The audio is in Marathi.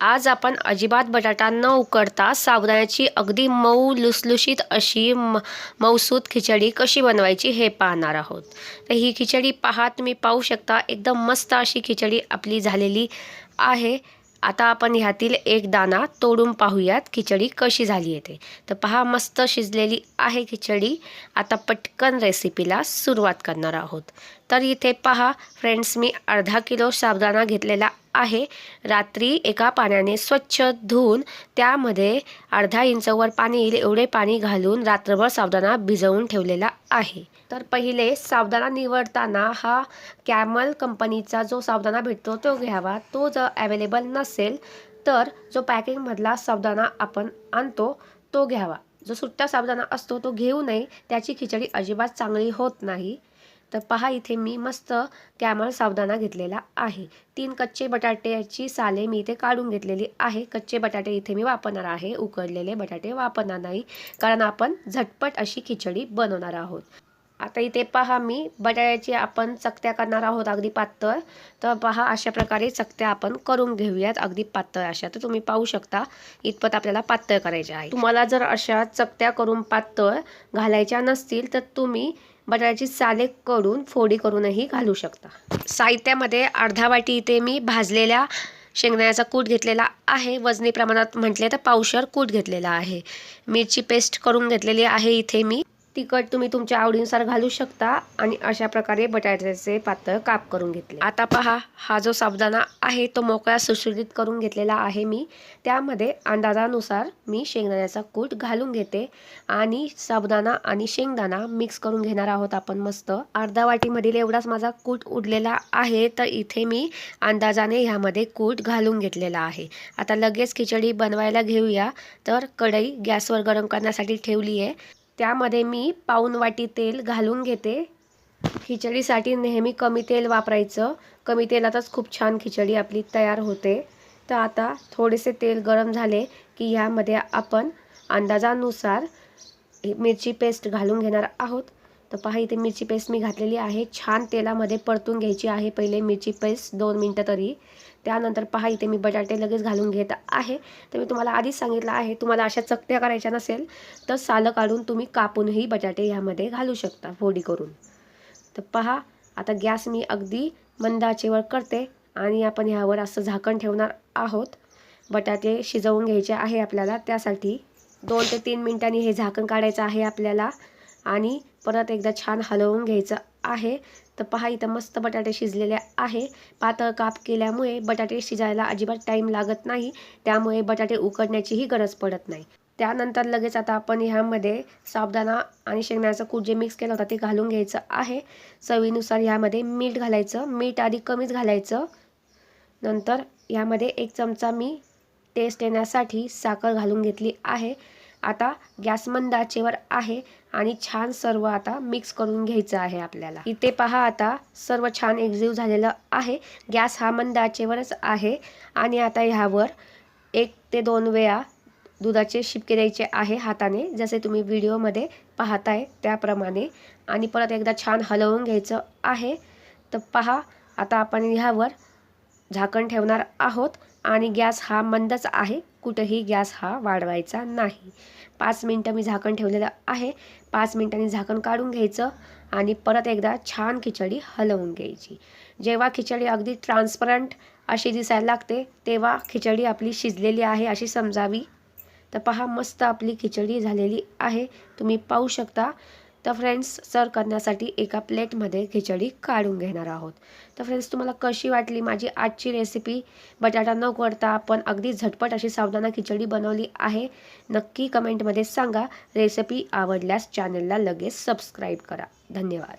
आज आपण अजिबात बटाटा न उकडता साबुदाण्याची अगदी मऊ लुसलुशीत अशी म मऊसूत खिचडी कशी बनवायची हे पाहणार आहोत. तर ही खिचडी पहा तुम्ही पाहू शकता एकदम मस्त अशी खिचडी आपली झालेली आहे. आता आपण ह्यातील एक दाना तोडून पाहूयात खिचडी कशी झाली आहे ते. तर पहा मस्त शिजलेली आहे खिचडी. आता पटकन रेसिपीला सुरुवात करणार आहोत. तर इथे पहा फ्रेंड्स मी अर्धा किलो साबुदाणा घेतलेला आहे. रात्री एका पाण्याने स्वच्छ धुवून त्यामध्ये अर्धा इंचवर पाणी येईल एवढे पाणी घालून रात्रभर साबुदाणा भिजवून ठेवलेला आहे. तर पहिले साबुदाणा निवडताना हा कॅमल कंपनीचा जो साबुदाणा भेटतो तो घ्यावा. तो जर अवेलेबल नसेल तर जो पॅकिंगमधला साबुदाणा आपण आणतो तो घ्यावा. जो सुट्टा साबुदाणा असतो तो घेऊ नये. त्याची खिचडी अजिबात चांगली होत नाही. तर पहा इथे मी मस्त कॅमळ सावधाना घेतलेला आहे. तीन कच्चे बटाट्याची साले मी इथे काढून घेतलेली आहे. कच्चे बटाटे इथे मी वापरणार आहे. उकडलेले बटाटे वापरणार नाही. कारण आपण झटपट अशी खिचडी बनवणार आहोत. आता इथे पहा मी बटाट्याची आपण चकत्या करणार आहोत अगदी पातळ. तर पहा अशा प्रकारे चकत्या आपण करून घेऊयात अगदी पातळ अशा. तर तुम्ही पाहू शकता इतपत आपल्याला पातळ करायचे आहे. तुम्हाला जर अशा चकत्या करून पातळ घालायच्या नसतील तर तुम्ही बटाट्याची साले करून फोडी करूनही घालू शकता. साहित्यामध्ये अर्धा वाटी इथे मी भाजलेल्या शेंगदाण्याचा कूट घेतलेला आहे. वजनी प्रमाणात म्हटले तर पावशर कूट घेतलेला आहे. मिरची पेस्ट करून घेतलेली आहे इथे मी. तिखट तुम्ही तुमच्या आवडीनुसार घालू शकता आणि अशा प्रकारे बटाट्याचे पातळ काप करून घेतले. आता पहा हा जो साबुदाणा आहे तो मोकळा सुशोधित करून घेतलेला आहे मी. त्यामध्ये अंदाजानुसार मी शेंगदाण्याचा कूट घालून घेते आणि साबुदाणा आणि शेंगदाणा मिक्स करून घेणार आहोत आपण मस्त. अर्धा वाटीमधील एवढाच माझा कूट उडलेला आहे तर इथे मी अंदाजाने ह्यामध्ये कूट घालून घेतलेला आहे. आता लगेच खिचडी बनवायला घेऊया. तर कढई गॅसवर गरम करण्यासाठी ठेवली आहे त्यामध्ये मी पाऊन वाटी तेल घालून घेते. खिचडीसाठी नेहमी कमी तेल वापरायचं. कमी तेलातच खूप छान खिचडी आपली तयार होते. तर आता थोडेसे तेल गरम झाले की ह्यामध्ये आपण अंदाजानुसार मिरची पेस्ट घालून घेणार आहोत. तर पहा इथे मिरची पेस्ट मी घातलेली आहे. छान तेलामध्ये परतून घ्यायची आहे. पहिले मिरची पेस्ट दोन मिनटं तरी. त्यानंतर पहा इथे मी बटाटे लगेच घालून घेत आहे. तर मी तुम्हाला आधीच सांगितलं आहे तुम्हाला अशा चकत्या करायच्या नसेल तर सालं काढून तुम्ही कापूनही बटाटे ह्यामध्ये घालू शकता फोडी करून. तर पहा आता गॅस मी अगदी मंदाचेवर करते आणि आपण ह्यावर असं झाकण ठेवणार आहोत. बटाटे शिजवून घ्यायचे आहे आपल्याला त्यासाठी दोन ते तीन मिनटांनी हे झाकण काढायचं आहे आपल्याला. आणि परत एकदा छान हलवून घ्यायचं आहे. तर पहा इथं मस्त बटाटे शिजलेले आहे. पातळ काप केल्यामुळे बटाटे शिजायला अजिबात टाईम लागत नाही. त्यामुळे बटाटे उकडण्याचीही गरज पडत नाही. त्यानंतर लगेच आता आपण ह्यामध्ये साबदाणा आणि शेंगण्याचं कूट जे मिक्स केलं होतं ते घालून घ्यायचं आहे. चवीनुसार ह्यामध्ये मीठ घालायचं. मीठ आधी कमीच घालायचं. नंतर ह्यामध्ये एक चमचा मी टेस्ट येण्यासाठी साखर घालून घेतली आहे. आता गॅस मंद आचेवर आहे आणि छान सर्व आता मिक्स करून घ्यायचं आहे आपल्याला. इथे पहा आता सर्व छान एकजीव झालेलं आहे. गॅस हा मंद आचेवरच आहे आणि आता ह्यावर एक ते दोन वेळा दुधाचे शिपके द्यायचे आहे हाताने जसे तुम्ही व्हिडिओमध्ये पाहताय त्याप्रमाणे. आणि परत एकदा छान हलवून घ्यायचं आहे. तर पहा आता आपण ह्यावर झाकण ठेवणार आहोत आणि गॅस हा मंदच आहे. कुठेही गॅस हा वाढवायचा नाही. पाच मिनटं मी झाकण ठेवलेलं आहे. पाच मिनटांनी झाकण काढून घ्यायचं आणि परत एकदा छान खिचडी हलवून घ्यायची. जेव्हा खिचडी अगदी ट्रान्सपरंट अशी दिसायला लागते तेव्हा खिचडी आपली शिजलेली आहे अशी समजावी. तर पहा मस्त आपली खिचडी झालेली आहे. तुम्ही पाहू शकता तर फ्रेंड्स सर्व करण्यासाठी एका प्लेटमध्ये खिचडी काढून घेणार आहोत. तर फ्रेंड्स तुम्हाला कशी वाटली माझी आजची रेसिपी बटाटा न करता आपण अगदी झटपट अशी सावधाना खिचडी बनवली आहे. नक्की कमेंटमध्ये सांगा. रेसिपी आवडल्यास चॅनलला लगेच सबस्क्राईब करा. धन्यवाद.